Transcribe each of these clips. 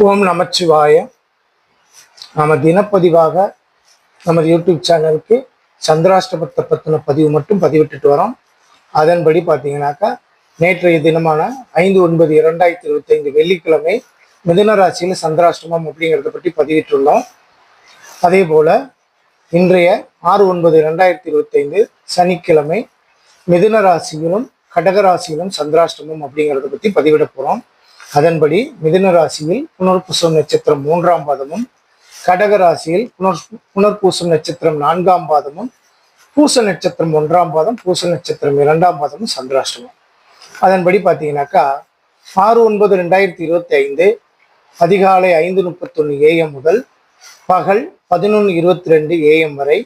ஓம் நமச்சிவாய. நாம தினப்பதிவாக நமது யூடியூப் சேனலுக்கு சந்திராஷ்டமத்தை பற்றின பதிவு மட்டும் பதிவிட்டுட்டு வரோம். அதன்படி பார்த்தீங்கன்னாக்கா நேற்றைய தினமான ஐந்து ஒன்பது இரண்டாயிரத்தி இருபத்தைந்து வெள்ளிக்கிழமை மிதன ராசியில் சந்திராஷ்டமம் அப்படிங்கிறத பற்றி பதிவிட்டுள்ளோம். அதே போல் இன்றைய ஆறு ஒன்பது ரெண்டாயிரத்தி இருபத்தைந்து சனிக்கிழமை மிதுன ராசியிலும் கடக ராசியிலும் சந்திராஷ்டமம் அப்படிங்கிறத பற்றி பதிவிட போகிறோம் அதன்படி மிதுன ராசியில் புனர்பூசம் நட்சத்திரம் மூன்றாம் பாதமும் கடக ராசியில் புனர் புனர்பூசம் நட்சத்திரம் நான்காம் பாதமும் பூச நட்சத்திரம் ஒன்றாம் பாதம் பூச நட்சத்திரம் இரண்டாம் பாதமும் சந்திராஷ்டமம். அதன்படி பார்த்தீங்கன்னாக்கா ஆறு ஒன்பது ரெண்டாயிரத்தி இருபத்தி ஐந்து அதிகாலை ஐந்து முப்பத்தொன்று ஏஎம் முதல் பகல் பதினொன்று இருபத்தி ரெண்டு ஏஎம் வரை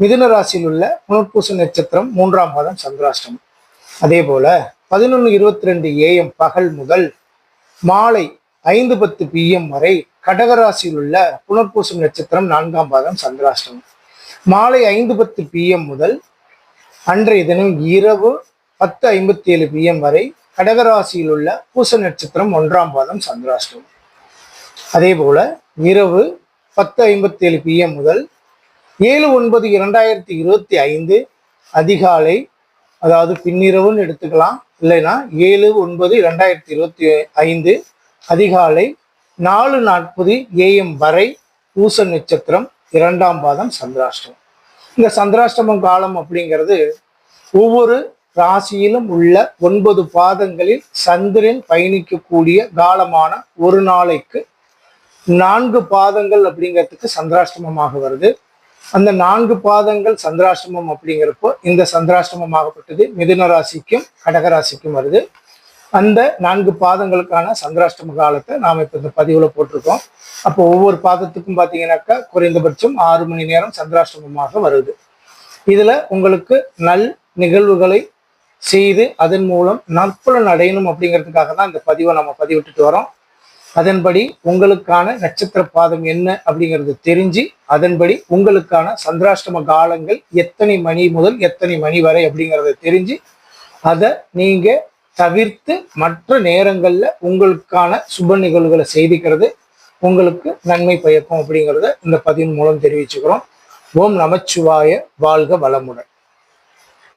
மிதுன ராசியில் உள்ள புனர்பூச நட்சத்திரம் மூன்றாம் பாதம் சந்திராஷ்டமம். அதே போல பதினொன்று இருபத்தி ரெண்டு ஏஎம் பகல் முதல் மாலை ஐந்து பத்து பிஎம் வரை கடகராசியில் உள்ள புனர்பூசம் நட்சத்திரம் நான்காம் பாதம் சந்திராஷ்டமம். மாலை ஐந்து பத்து பிஎம் முதல் அன்றைய தினம் இரவு பத்து ஐம்பத்தி ஏழு பிஎம் வரை கடகராசியில் உள்ள பூச நட்சத்திரம் ஒன்றாம் பாதம் சந்திராஷ்டமம். அதே போல இரவு பத்து ஐம்பத்தி ஏழு பிஎம் முதல் ஏழு ஒன்பது இரண்டாயிரத்தி இருபத்தி ஐந்து அதிகாலை அதாவது பின்னிரவுன்னு எடுத்துக்கலாம். இல்லைன்னா ஏழு ஒன்பது ரெண்டாயிரத்தி இருபத்தி ஐந்து அதிகாலை நாலு நாற்பது ஏஎம் வரை பூச நட்சத்திரம் இரண்டாம் பாதம் சந்திராஷ்டமம். இந்த சந்திராஷ்டமம் காலம் அப்படிங்கிறது ஒவ்வொரு ராசியிலும் உள்ள ஒன்பது பாதங்களில் சந்திரன் பயணிக்கக்கூடிய காலமான ஒரு நாளைக்கு நான்கு பாதங்கள் அப்படிங்கிறதுக்கு சந்திராஷ்டமமாக வருது. அந்த நான்கு பாதங்கள் சந்திராஷ்டமம் அப்படிங்கிறப்போ இந்த சந்திராஷ்டமமாகப்பட்டது மிதுன ராசிக்கும் கடகராசிக்கும் வருது. அந்த நான்கு பாதங்களுக்கான சந்திராஷ்டம காலத்தை நாம் இப்போ இந்த பதிவில் போட்டிருக்கோம். அப்போ ஒவ்வொரு பாதத்துக்கும் பார்த்தீங்கன்னாக்கா குறைந்தபட்சம் ஆறு மணி நேரம் சந்திராஷ்டமமாக வருது. இதில் உங்களுக்கு நல் நிகழ்வுகளை செய்து அதன் மூலம் நற்பலன் அடையணும் அப்படிங்கிறதுக்காக தான் இந்த பதிவை நம்ம பதிவிட்டுட்டு வரோம். அதன்படி உங்களுக்கான நட்சத்திர பாதம் என்ன அப்படிங்கிறது தெரிஞ்சு அதன்படி உங்களுக்கான சந்திராஷ்டம காலங்கள் எத்தனை மணி முதல் எத்தனை மணி வரை அப்படிங்கிறத தெரிஞ்சு அதை நீங்கள் தவிர்த்து மற்ற நேரங்களில் உங்களுக்கான சுப நிகழ்வுகளை செய்திக்கிறது உங்களுக்கு நன்மை பயக்கும் அப்படிங்கிறத இந்த பதிவின் மூலம் தெரிவிச்சுக்கிறோம். ஓம் நமச்சிவாய வாழ்க வளமுடன்.